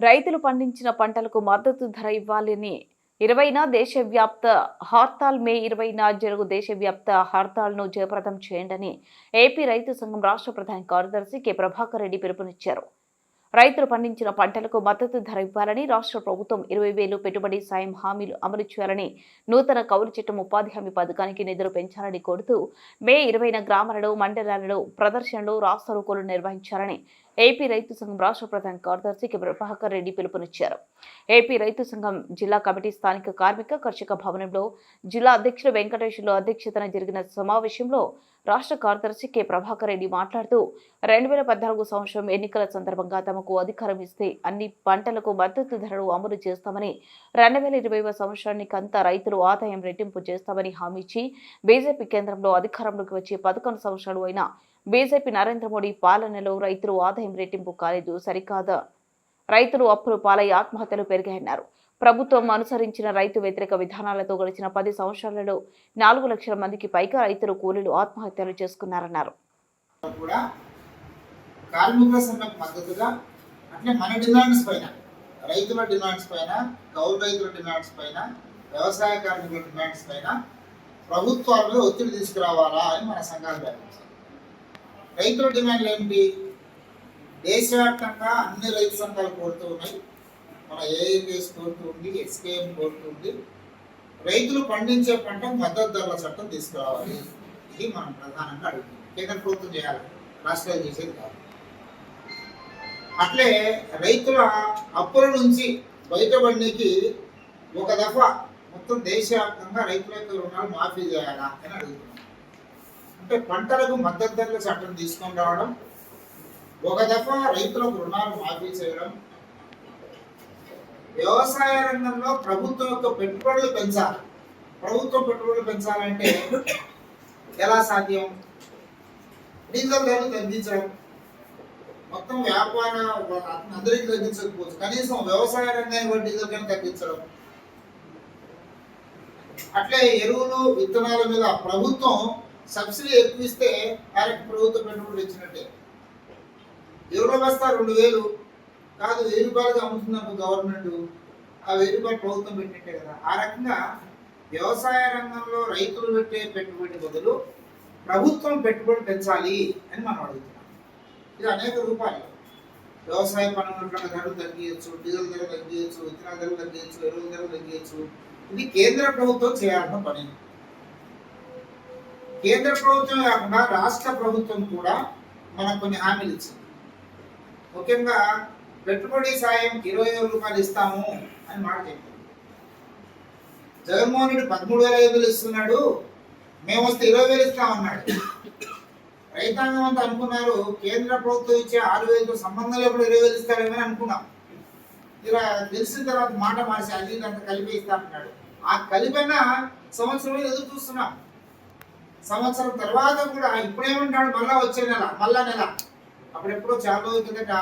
రైతులు పండించిన పంటలకు మద్దతు ధర ఇవ్వాలని ఇరవైన దేశవ్యాప్త హర్తాల్ మే ఇరవైన జరుగు దేశవ్యాప్త హర్తాల్ను జయప్రదం చేయండి ఏపీ రైతు సంఘం రాష్ట్ర ప్రధాన కార్యదర్శి కె. ప్రభాకర్ రెడ్డి పిలుపునిచ్చారు. రైతులు పండించిన పంటలకు మద్దతు ధర ఇవ్వాలని రాష్ట్ర ప్రభుత్వం ఇరవై వేలు పెట్టుబడి సాయం హామీలు అమలు చేయాలని నూతన కౌలు చట్టం ఉపాధి హామీ పథకానికి నిధులు పెంచాలని కోరుతూ మే ఇరవైన గ్రామాలలో మండలాలలో ప్రదర్శనలు రాస్తారోకోలు నిర్వహించాలని ఏపీ రైతు సంఘం రాష్ట్ర ప్రధాన కార్యదర్శి కె ప్రభాకర్ రెడ్డి పిలుపునిచ్చారు. ఏపీ రైతు సంఘం జిల్లా కమిటీ స్థానిక కార్మిక కర్షక భవనంలో జిల్లా అధ్యక్షుడు వెంకటేశ్వర్లు అధ్యక్షతన జరిగిన సమావేశంలో రాష్ట్ర కార్యదర్శి కె ప్రభాకర్ రెడ్డి మాట్లాడుతూ రెండు వేల పద్నాలుగు సంవత్సరం ఎన్నికల సందర్భంగా తమకు అధికారం ఇస్తే అన్ని పంటలకు మద్దతు ధరలు అమలు చేస్తామని రెండు వేల ఇరవై సంవత్సరానికి అంతా రైతులు ఆదాయం రెట్టింపు చేస్తామని హామీ ఇచ్చి బీజేపీ కేంద్రంలో అధికారంలోకి వచ్చి పదకొండు సంవత్సరాలు అయినా బీజేపీ నరేంద్ర మోడీ పాలనలో రైతులు ఆదాయం రెట్టింపు కాలేదు సరికాదా? రైతులు అప్పులు పాలై ఆత్మహత్యలు పెరిగాయన్నారు. ప్రభుత్వం అనుసరించిన రైతు వ్యతిరేక విధానాలతో గడిచిన పది సంవత్సరాలలో నాలుగు లక్షల మందికి పైగా రైతులు కూలీలు ఆత్మహత్యలు చేసుకున్నారన్నారు. కూడా కార్మికుల సమ్మెకు మద్దతుగా అట్లే మన డిమాండ్స్ పైన రైతుల డిమాండ్స్ పైన కౌలు రైతుల డిమాండ్స్ పైన వ్యవసాయ కార్మికుల డిమాండ్స్ పైన ప్రభుత్వాల మీద ఒత్తిడి తీసుకురావాలా అని మన సంఘాలు వ్యాపించారు రైతుల డిమాండ్లు ఏమిటి దేశవ్యాప్తంగా అన్ని రైతు సంఘాలు కోరుతూ ఉన్నాయి. మన ఏఐకేఎస్ కోరుతుంది ఎస్కేఎం కోరుతుంది రైతులు పండించే పంట మద్దతు ధరల చట్టం తీసుకురావాలి. ఇది మనం ప్రధానంగా అడుగుతుంది కేంద్ర ప్రభుత్వం చేయాలి. రాష్ట్రాలు చేసేది కాదు. అట్లే రైతుల అప్పుల నుంచి బయటపడికి ఒక దఫా మొత్తం దేశవ్యాప్తంగా రైతుల యొక్క రుణాలు మాఫీ చేయాలా అని అడుగుతున్నాం. అంటే పంటలకు మద్దతు ధరల చట్టం తీసుకొని రావడం ఒక దఫా రైతులకు రుణాలు మాఫీ చేయడం వ్యవసాయ రంగంలో ప్రభుత్వం యొక్క పెట్టుబడులు పెంచాలి. ప్రభుత్వం పెట్టుబడులు పెంచాలంటే ఎలా సాధ్యం? డీజిల్ ధరలు తగ్గించడం మొత్తం వ్యాపార అందరికీ తగ్గించకపోవచ్చు కనీసం వ్యవసాయ రంగాన్ని కూడా డీజిల్ కానీ తగ్గించడం అట్లే ఎరువులు విత్తనాల మీద ప్రభుత్వం సబ్సిడీ ఎక్కువ ఇస్తే డైరెక్ట్ ప్రభుత్వ పెట్టుబడులు ఇచ్చినట్టే. ఎవరో వస్తా రెండు వేలు. కాదు వెయ్యి రూపాయలుగా అమ్ముతున్నప్పుడు గవర్నమెంట్ ఆ వెయ్యి రూపాయలు ప్రభుత్వం పెట్టినట్టే కదా. ఆ రకంగా వ్యవసాయ రంగంలో రైతులు పెట్టే పెట్టుబడి బదులు ప్రభుత్వం పెట్టుబడి పెంచాలి అని మనం అడుగుతున్నాం. ఇది అనేక రూపాయలు వ్యవసాయ పనుల ధరలు తగ్గించచ్చు డీజిల్ ధర తగ్గించచ్చు విత్తనాల ధరలు తగ్గించచ్చు ఎరువుల ధరలు తగ్గించచ్చు ఇది కేంద్ర ప్రభుత్వం చేయాల్సిన పని. కేంద్ర ప్రభుత్వం కాకుండా రాష్ట్ర ప్రభుత్వం కూడా మనకు కొన్ని హామీలు ఇచ్చింది. ముఖ్యంగా పెట్టుబడి సాయం ఇరవై వేల రూపాయలు ఇస్తాము అని మాట చెప్పింది జగన్మోహన్ రెడ్డి పదమూడు వేల ఐదు వేలు ఇస్తున్నాడు మేము వస్తే ఇరవై వేలు ఇస్తామన్నాడు. రైతాంగం అంతా అనుకున్నారు కేంద్ర ప్రభుత్వం ఇచ్చే ఆరు వేలతో సంబంధం లేకుండా ఇరవై వేలు ఇస్తారేమని అనుకున్నాం. ఇలా తెలిసిన తర్వాత మాట మార్చి అది ఇది అంతా కలిపి ఇస్తామన్నాడు. ఆ కలిపైన సంవత్సరం ఎదురు చూస్తున్నాం. సంవత్సరం తర్వాత కూడా ఇప్పుడేమంటాడు? మళ్ళా వచ్చే నెల మళ్ళా నెల. అప్పుడెప్పుడో చాలా రోజుల కిందట